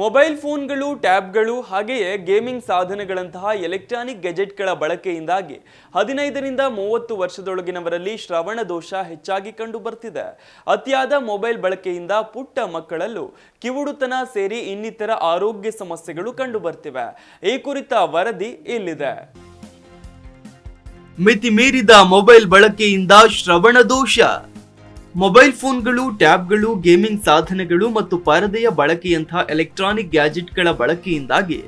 Mobile ಫೋನ್ಗಳು, ಟ್ಯಾಬ್ಗಳು ಹಾಗೆಯೇ gaming ಸಾಧನಗಳಂತಹ electronic ಗೆಜೆಟ್ಗಳ ಬಳಕೆಯಿಂದಾಗಿ ಹದಿನೈದರಿಂದ ಮೂವತ್ತು ವರ್ಷದೊಳಗಿನವರಲ್ಲಿ ಶ್ರವಣ ದೋಷ ಹೆಚ್ಚಾಗಿ ಕಂಡು ಬರ್ತಿದೆ ಅತಿಯಾದ ಮೊಬೈಲ್ ಬಳಕೆಯಿಂದ ಪುಟ್ಟ ಮಕ್ಕಳಲ್ಲೂ ಕಿವುಡುತನ ಸೇರಿ ಇನ್ನಿತರ ಆರೋಗ್ಯ ಸಮಸ್ಯೆಗಳು ಕಂಡು ಬರ್ತಿವೆ ಈ ಕುರಿತ ವರದಿ ಇಲ್ಲಿದೆ. ಮಿತಿ ಮೀರಿದ ಮೊಬೈಲ್ ಬಳಕೆಯಿಂದ ಶ್ರವಣ ದೋಷ. ಮೊಬೈಲ್ ಫೋನ್ಗಳು ಟ್ಯಾಬ್ಗಳು ಗೇಮಿಂಗ್ ಸಾಧನಗಳು ಮತ್ತು ಪರದೆಯ ಬಳಕೆಯಂತಹ ಎಲೆಕ್ಟ್ರಾನಿಕ್ ಗ್ಯಾಜೆಟ್ಗಳ ಬಳಕೆಯಿಂದಾಗಿ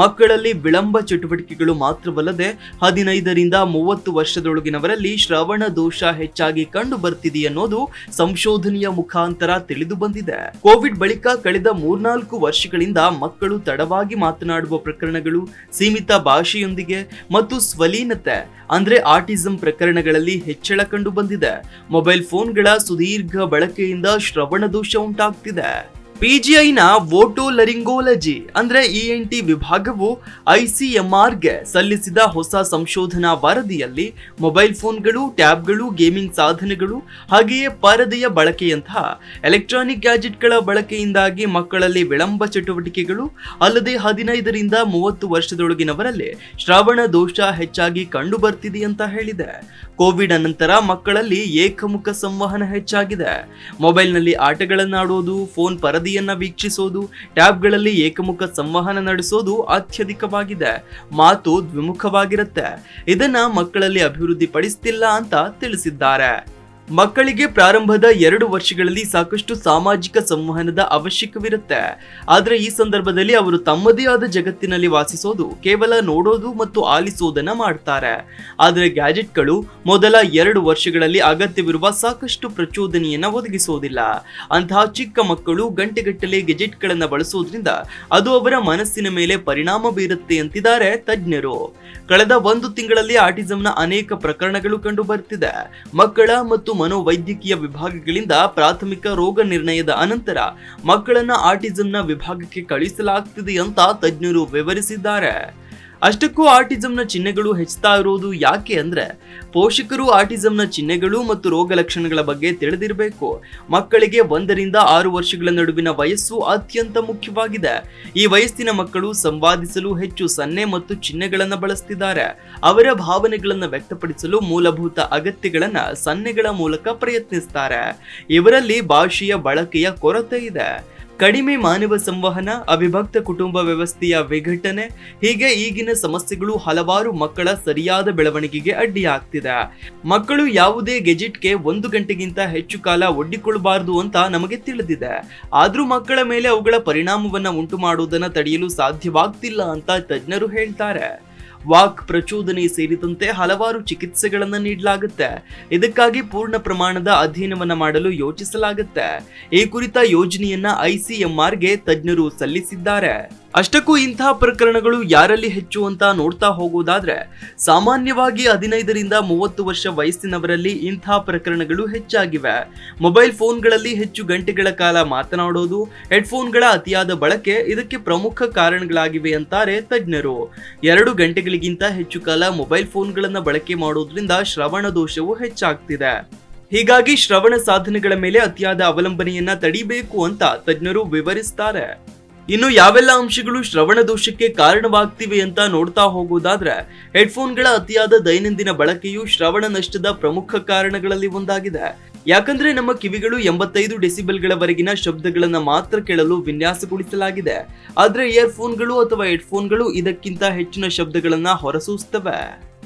ಮಕ್ಕಳಲ್ಲಿ ವಿಳಂಬ ಚಟುವಟಿಕೆಗಳು ಮಾತ್ರವಲ್ಲದೆ ಹದಿನೈದರಿಂದ ಮೂವತ್ತು ವರ್ಷದೊಳಗಿನವರಲ್ಲಿ ಶ್ರವಣ ದೋಷ ಹೆಚ್ಚಾಗಿ ಕಂಡು ಬರ್ತಿದೆ ಅನ್ನೋದು ಸಂಶೋಧನೆಯ ಮುಖಾಂತರ ತಿಳಿದು ಬಂದಿದೆ. ಕೋವಿಡ್ ಬಳಿಕ ಕಳೆದ ಮೂರ್ನಾಲ್ಕು ವರ್ಷಗಳಿಂದ ಮಕ್ಕಳು ತಡವಾಗಿ ಮಾತನಾಡುವ ಪ್ರಕರಣಗಳು ಸೀಮಿತ ಭಾಷೆಯೊಂದಿಗೆ ಮತ್ತು ಸ್ವಲೀನತೆ, ಅಂದ್ರೆ ಆಟಿಸಂ ಪ್ರಕರಣಗಳಲ್ಲಿ ಹೆಚ್ಚಳ ಕಂಡು ಬಂದಿದೆ. ಮೊಬೈಲ್ ಫೋನ್ಗಳ ಸುದೀರ್ಘ ಬಳಕೆಯಿಂದ ಶ್ರವಣ ದೋಷ ಉಂಟಾಗ್ತಿದೆ. ಪಿಜಿಐನ ವೋಟೋಲರಿಂಗೋಲಜಿ, ಅಂದ್ರೆ ಇಎನ್ಟಿ ವಿಭಾಗವು ಐಸಿಎಂಆರ್ಗೆ ಸಲ್ಲಿಸಿದ ಹೊಸ ಸಂಶೋಧನಾ ವರದಿಯಲ್ಲಿ ಮೊಬೈಲ್ ಫೋನ್ಗಳು, ಟ್ಯಾಬ್ಗಳು, ಗೇಮಿಂಗ್ ಸಾಧನಗಳು, ಹಾಗೆಯೇ ಪರದೆಯ ಬಳಕೆಯಂತಹ ಎಲೆಕ್ಟ್ರಾನಿಕ್ ಗ್ಯಾಜೆಟ್ಗಳ ಬಳಕೆಯಿಂದಾಗಿ ಮಕ್ಕಳಲ್ಲಿ ವಿಳಂಬ ಚಟುವಟಿಕೆಗಳು, ಅಲ್ಲದೆ ಹದಿನೈದರಿಂದ ಮೂವತ್ತು ವರ್ಷದೊಳಗಿನವರಲ್ಲಿ ಶ್ರವಣ ದೋಷ ಹೆಚ್ಚಾಗಿ ಕಂಡುಬರ್ತಿದೆ ಅಂತ ಹೇಳಿದೆ. ಕೋವಿಡ್ ನಂತರ ಮಕ್ಕಳಲ್ಲಿ ಏಕಮುಖ ಸಂವಹನ ಹೆಚ್ಚಾಗಿದೆ. ಮೊಬೈಲ್ನಲ್ಲಿ ಆಟಗಳನ್ನಾಡೋದು ಫೋನ್ ಪರದಿಯನ್ನ ವೀಕ್ಷಿಸೋದು, ಟ್ಯಾಬ್ಗಳಲ್ಲಿ ಏಕಮುಖ ಸಂವಹನ ನಡೆಸೋದು ಅತ್ಯಧಿಕವಾಗಿದೆ. ಮಾತು ದ್ವಿಮುಖವಾಗಿರುತ್ತೆ. ಇದನ್ನ ಮಕ್ಕಳಲ್ಲಿ ಅಭಿವೃದ್ಧಿ ಪಡಿಸ್ತಿಲ್ಲ ಅಂತ ತಿಳಿಸಿದ್ದಾರೆ. ಮಕ್ಕಳಿಗೆ ಪ್ರಾರಂಭದ ಎರಡು ವರ್ಷಗಳಲ್ಲಿ ಸಾಕಷ್ಟು ಸಾಮಾಜಿಕ ಸಂವಹನದ ಅವಶ್ಯಕವಿರುತ್ತೆ. ಆದರೆ ಈ ಸಂದರ್ಭದಲ್ಲಿ ಅವರು ತಮ್ಮದೇ ಆದ ಜಗತ್ತಿನಲ್ಲಿ ವಾಸಿಸೋದು, ಕೇವಲ ನೋಡೋದು ಮತ್ತು ಆಲಿಸೋದನ್ನ ಮಾಡ್ತಾರೆ. ಆದರೆ ಗ್ಯಾಜೆಟ್ಗಳು ಮೊದಲ ಎರಡು ವರ್ಷಗಳಲ್ಲಿ ಅಗತ್ಯವಿರುವ ಸಾಕಷ್ಟು ಪ್ರಚೋದನೆಯನ್ನ ಒದಗಿಸೋದಿಲ್ಲ. ಅಂತಹ ಚಿಕ್ಕ ಮಕ್ಕಳು ಗಂಟೆಗಟ್ಟಲೆ ಗ್ಯಾಜೆಟ್ಗಳನ್ನು ಬಳಸೋದ್ರಿಂದ ಅದು ಅವರ ಮನಸ್ಸಿನ ಮೇಲೆ ಪರಿಣಾಮ ಬೀರುತ್ತೆ ಅಂತಿದ್ದಾರೆ ತಜ್ಞರು. ಕಳೆದ ಒಂದು ತಿಂಗಳಲ್ಲಿ ಆಟಿಸಂನ ಅನೇಕ ಪ್ರಕರಣಗಳು ಕಂಡು ಬರ್ತಿದೆ. ಮಕ್ಕಳ ಮತ್ತು ಮನೋವೈದ್ಯಕೀಯ ವಿಭಾಗಗಳಿಂದ ಪ್ರಾಥಮಿಕ ರೋಗ ನಿರ್ಣಯದ ಅನಂತರ ಮಕ್ಕಳನ್ನ ಆಟಿಸಂನ ವಿಭಾಗಕ್ಕೆ ಕಳುಹಿಸಲಾಗುತ್ತಿದೆ ಅಂತ ತಜ್ಞರು ವಿವರಿಸಿದ್ದಾರೆ. ಅಷ್ಟಕ್ಕೂ ಆಟಿಸಂನ ಚಿಹ್ನೆಗಳು ಹೆಚ್ಚುತ್ತಾ ಇರೋದು ಯಾಕೆ ಅಂದ್ರೆ ಪೋಷಕರು ಆಟಿಸಂನ ಚಿಹ್ನೆಗಳು ಮತ್ತು ರೋಗ ಲಕ್ಷಣಗಳ ಬಗ್ಗೆ ತಿಳಿದಿರಬೇಕು. ಮಕ್ಕಳಿಗೆ ಒಂದರಿಂದ ಆರು ವರ್ಷಗಳ ನಡುವಿನ ವಯಸ್ಸು ಅತ್ಯಂತ ಮುಖ್ಯವಾಗಿದೆ. ಈ ವಯಸ್ಸಿನ ಮಕ್ಕಳು ಸಂವಾದಿಸಲು ಹೆಚ್ಚು ಸನ್ನೆ ಮತ್ತು ಚಿಹ್ನೆಗಳನ್ನು ಬಳಸ್ತಿದ್ದಾರೆ. ಅವರ ಭಾವನೆಗಳನ್ನು ವ್ಯಕ್ತಪಡಿಸಲು ಮೂಲಭೂತ ಅಗತ್ಯಗಳನ್ನು ಸನ್ನೆಗಳ ಮೂಲಕ ಪ್ರಯತ್ನಿಸ್ತಾರೆ. ಇವರಲ್ಲಿ ಭಾಷೆಯ ಬಳಕೆಯ ಕೊರತೆ ಇದೆ. ಕಡಿಮೆ ಮಾನವ ಸಂವಹನ, ಅವಿಭಕ್ತ ಕುಟುಂಬ ವ್ಯವಸ್ಥೆಯ ವಿಘಟನೆ, ಹೀಗೆ ಈಗಿನ ಸಮಸ್ಯೆಗಳು ಹಲವಾರು ಮಕ್ಕಳ ಸರಿಯಾದ ಬೆಳವಣಿಗೆಗೆ ಅಡ್ಡಿಯಾಗ್ತಿದೆ. ಮಕ್ಕಳು ಯಾವುದೇ ಗೆಜೆಟ್ಗೆ ಒಂದು ಗಂಟೆಗಿಂತ ಹೆಚ್ಚು ಕಾಲ ಒಡ್ಡಿಕೊಳ್ಳಬಾರದು ಅಂತ ನಮಗೆ ತಿಳಿದಿದೆ. ಆದ್ರೂ ಮಕ್ಕಳ ಮೇಲೆ ಅವುಗಳ ಪರಿಣಾಮವನ್ನು ಉಂಟು ಮಾಡುವುದನ್ನು ತಡೆಯಲು ಸಾಧ್ಯವಾಗ್ತಿಲ್ಲ ಅಂತ ತಜ್ಞರು ಹೇಳ್ತಾರೆ. ವಾಕ್ ಪ್ರಚೋದನೆ ಸೇರಿದಂತೆ ಹಲವಾರು ಚಿಕಿತ್ಸೆಗಳನ್ನು ನೀಡಲಾಗುತ್ತೆ. ಇದಕ್ಕಾಗಿ ಪೂರ್ಣ ಪ್ರಮಾಣದ ಅಧ್ಯಯನವನ್ನು ಮಾಡಲು ಯೋಚಿಸಲಾಗುತ್ತೆ. ಈ ಕುರಿತ ಯೋಜನೆಯನ್ನ ಐಸಿಎಂಆರ್ಗೆ ತಜ್ಞರು ಸಲ್ಲಿಸಿದ್ದಾರೆ. ಅಷ್ಟಕ್ಕೂ ಇಂತಹ ಪ್ರಕರಣಗಳು ಯಾರಲ್ಲಿ ಹೆಚ್ಚು ಅಂತ ನೋಡ್ತಾ ಹೋಗೋದಾದ್ರೆ, ಸಾಮಾನ್ಯವಾಗಿ ಹದಿನೈದರಿಂದ ಮೂವತ್ತು ವರ್ಷ ವಯಸ್ಸಿನವರಲ್ಲಿ ಇಂತಹ ಪ್ರಕರಣಗಳು ಹೆಚ್ಚಾಗಿವೆ. ಮೊಬೈಲ್ ಫೋನ್ಗಳಲ್ಲಿ ಹೆಚ್ಚು ಗಂಟೆಗಳ ಕಾಲ ಮಾತನಾಡೋದು, ಹೆಡ್ಫೋನ್ಗಳ ಅತಿಯಾದ ಬಳಕೆ ಇದಕ್ಕೆ ಪ್ರಮುಖ ಕಾರಣಗಳಾಗಿವೆ ಅಂತಾರೆ ತಜ್ಞರು. ಎರಡು ಗಂಟೆಗಳಿಗಿಂತ ಹೆಚ್ಚು ಕಾಲ ಮೊಬೈಲ್ ಫೋನ್ಗಳನ್ನು ಬಳಕೆ ಮಾಡೋದ್ರಿಂದ ಶ್ರವಣ ದೋಷವು ಹೆಚ್ಚಾಗ್ತಿದೆ. ಹೀಗಾಗಿ ಶ್ರವಣ ಸಾಧನಗಳ ಮೇಲೆ ಅತಿಯಾದ ಅವಲಂಬನೆಯನ್ನ ತಡಿಬೇಕು ಅಂತ ತಜ್ಞರು ವಿವರಿಸ್ತಾರೆ. ಇನ್ನು ಯಾವೆಲ್ಲ ಅಂಶಗಳು ಶ್ರವಣ ದೋಷಕ್ಕೆ ಕಾರಣವಾಗ್ತಿವೆ ಅಂತ ನೋಡ್ತಾ ಹೋಗೋದಾದ್ರೆ ಹೆಡ್ಫೋನ್ಗಳ ಅತಿಯಾದ ದೈನಂದಿನ ಬಳಕೆಯು ಶ್ರವಣ ನಷ್ಟದ ಪ್ರಮುಖ ಕಾರಣಗಳಲ್ಲಿ ಒಂದಾಗಿದೆ. ಯಾಕಂದ್ರೆ ನಮ್ಮ ಕಿವಿಗಳು ಎಂಬತ್ತೈದು ಡೆಸಿಬಲ್ಗಳವರೆಗಿನ ಶಬ್ದಗಳನ್ನು ಮಾತ್ರ ಕೇಳಲು ವಿನ್ಯಾಸಗೊಳಿಸಲಾಗಿದೆ. ಆದರೆ ಇಯರ್ಫೋನ್ಗಳು ಅಥವಾ ಹೆಡ್ಫೋನ್ಗಳು ಇದಕ್ಕಿಂತ ಹೆಚ್ಚಿನ ಶಬ್ದಗಳನ್ನು ಹೊರಸೂಸ್ತವೆ.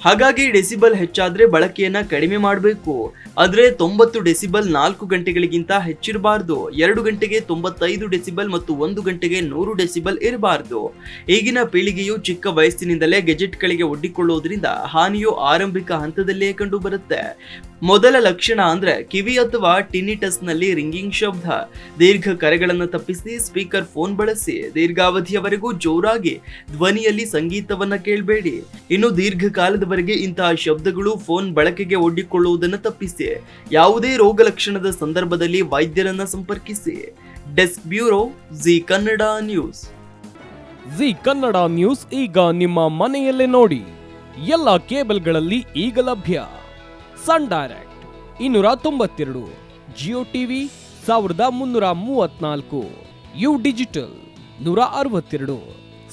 ಹಾಗಾಗಿ ಡೆಸಿಬಲ್ ಹೆಚ್ಚಾದ್ರೆ ಬಳಕೆಯನ್ನ ಕಡಿಮೆ ಮಾಡಬೇಕು. ಆದ್ರೆ ತೊಂಬತ್ತು ಡೆಸಿಬಲ್ ನಾಲ್ಕು ಗಂಟೆಗಳಿಗಿಂತ ಹೆಚ್ಚಿರಬಾರ್ದು. ಎರಡು ಗಂಟೆಗೆ ತೊಂಬತ್ತೈದು ಡೆಸಿಬಲ್ ಮತ್ತು ಒಂದು ಗಂಟೆಗೆ ನೂರು ಡೆಸಿಬಲ್ ಇರಬಾರ್ದು. ಈಗಿನ ಪೀಳಿಗೆಯು ಚಿಕ್ಕ ವಯಸ್ಸಿನಿಂದಲೇ ಗೆಜೆಟ್ಗಳಿಗೆ ಒಡ್ಡಿಕೊಳ್ಳುವುದರಿಂದ ಹಾನಿಯು ಆರಂಭಿಕ ಹಂತದಲ್ಲೇ ಕಂಡು ಬರುತ್ತೆ ಮೊದಲ ಲಕ್ಷಣ ಅಂದ್ರೆ ಕಿವಿ ಅಥವಾ ಟಿನಿಟಸ್ನಲ್ಲಿ ರಿಂಗಿಂಗ್ ಶಬ್ದ. ದೀರ್ಘ ಕರೆಗಳನ್ನು ತಪ್ಪಿಸಿ, ಸ್ಪೀಕರ್ ಫೋನ್ ಬಳಸಿ, ದೀರ್ಘಾವಧಿಯವರೆಗೂ ಜೋರಾಗಿ ಧ್ವನಿಯಲ್ಲಿ ಸಂಗೀತವನ್ನ ಕೇಳಬೇಡಿ. ಇನ್ನು ದೀರ್ಘಕಾಲದವರೆಗೆ ಇಂತಹ ಶಬ್ದಗಳು ಫೋನ್ ಬಳಕೆಗೆ ಒಡ್ಡಿಕೊಳ್ಳುವುದನ್ನು ತಪ್ಪಿಸಿ. ಯಾವುದೇ ರೋಗ ಲಕ್ಷಣದ ಸಂದರ್ಭದಲ್ಲಿ ವೈದ್ಯರನ್ನ ಸಂಪರ್ಕಿಸಿ. Desk bureau Zee Kannada news. Zee Kannada news ಈಗ ನಿಮ್ಮ ಮನೆಯಲ್ಲೇ ನೋಡಿ. ಎಲ್ಲ ಕೇಬಲ್ಗಳಲ್ಲಿ ಈಗ ಲಭ್ಯ. ಸನ್ ಡೈರೆಕ್ಟ್ ಇನ್ನೂರ ತೊಂಬತ್ತೆರಡು, ಜಿಯೋ ಟಿವಿ ಸಾವಿರದ ಮುನ್ನೂರ ಮೂವತ್ನಾಲ್ಕು ಯು ಡಿಜಿಟಲ್ ನೂರ ಅರವತ್ತೆರಡು,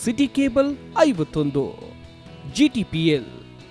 ಸಿಟಿ ಕೇಬಲ್ ಐವತ್ತೊಂದು ಜಿಟಿಪಿಎಲ್